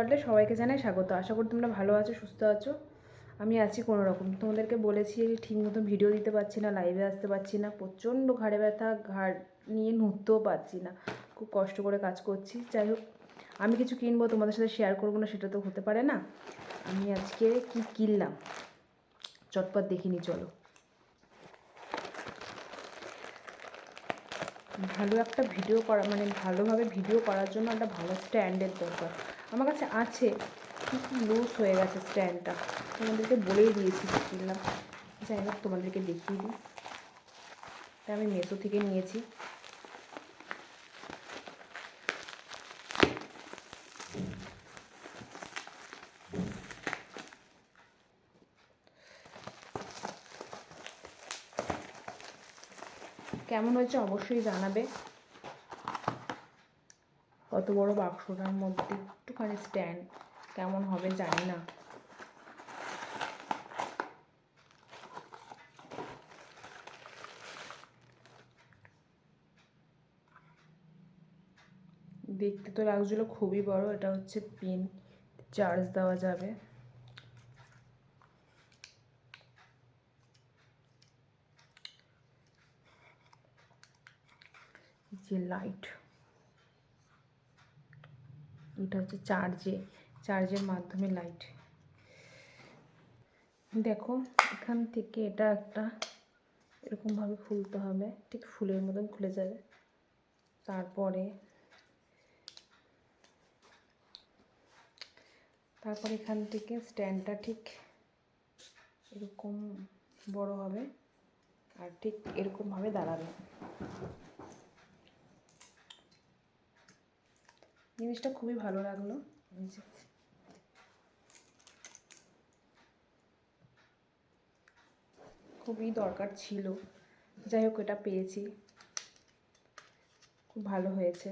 পারলে সবাইকে জানাই স্বাগত। আশা করি তোমরা ভালো আছো, সুস্থ আছো। আমি আছি কোনো রকম তোমাদেরকে বলেছি ঠিক মতো ভিডিও দিতে পারছি না লাইভে আসতে পারছি না, প্রচণ্ড ঘাড়ে ব্যথা, ঘাড় নিয়ে নড়তেও পারছি না। খুব কষ্ট করে কাজ করছি। যাই হোক, আমি কিছু কিনবো, তোমাদের সাথে শেয়ার করব না, সেটা তো হতে পারে না। আমি আজকে কি কিনলাম? চটপট দেখিনি চলো। ভালো একটা ভিডিও করা মানে ভালোভাবে ভিডিও করার জন্য একটা ভালো স্ট্যান্ডের দরকার। আমার কাছে আছে। কিন্তু লুজ হয়ে গেছে স্ট্যান্ডটা তোমাদেরকে বলেই দিয়েছি কিনলাম যাই হোক তোমাদেরকে দেখিয়ে দিই। এটা আমি মেসো থেকে নিয়েছি। কেমন হয়েছে অবশ্যই জানাবে। কত বড় বাক্সটার মধ্যে একটুখানি স্ট্যান্ড কেমন হবে জানি না। দেখতে তো লাগছিল খুবই বড়, এটা হচ্ছে পিন চার্জ দেওয়া যাবে। যে লাইট এটা হচ্ছে চার্জে চার্জের মাধ্যমে লাইট দেখো, এখান থেকে এটা একটা এরকমভাবে খুলতে হবে, ঠিক ফুলের মতন খুলে যাবে। তারপরে, তারপর এখান থেকে স্ট্যান্ডটা ঠিক এরকম বড় হবে, আর ঠিক এরকমভাবে দাঁড়াবে। জিনিসটা খুবই ভালো লাগল। খুবই দরকার ছিল। যাই হোক এটা পেয়েছি। খুব ভালো হয়েছে।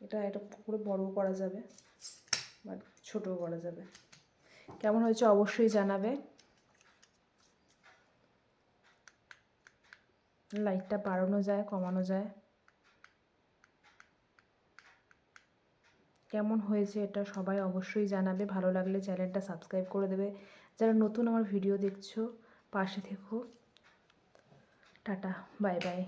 এটা এটা পুরো বড়ও করা যাবে বা ছোটও করা যাবে। কেমন হয়েছে অবশ্যই জানাবে। লাইটটা বাড়ানো যায় কমানো যায়। কেমন হয়েছে এটা সবাই অবশ্যই জানাবে। ভালো লাগলে চ্যানেলটা সাবস্ক্রাইব করে দেবে। যারা নতুন আমার ভিডিও দেখছ, পাশে থেকো। Tata, bye bye.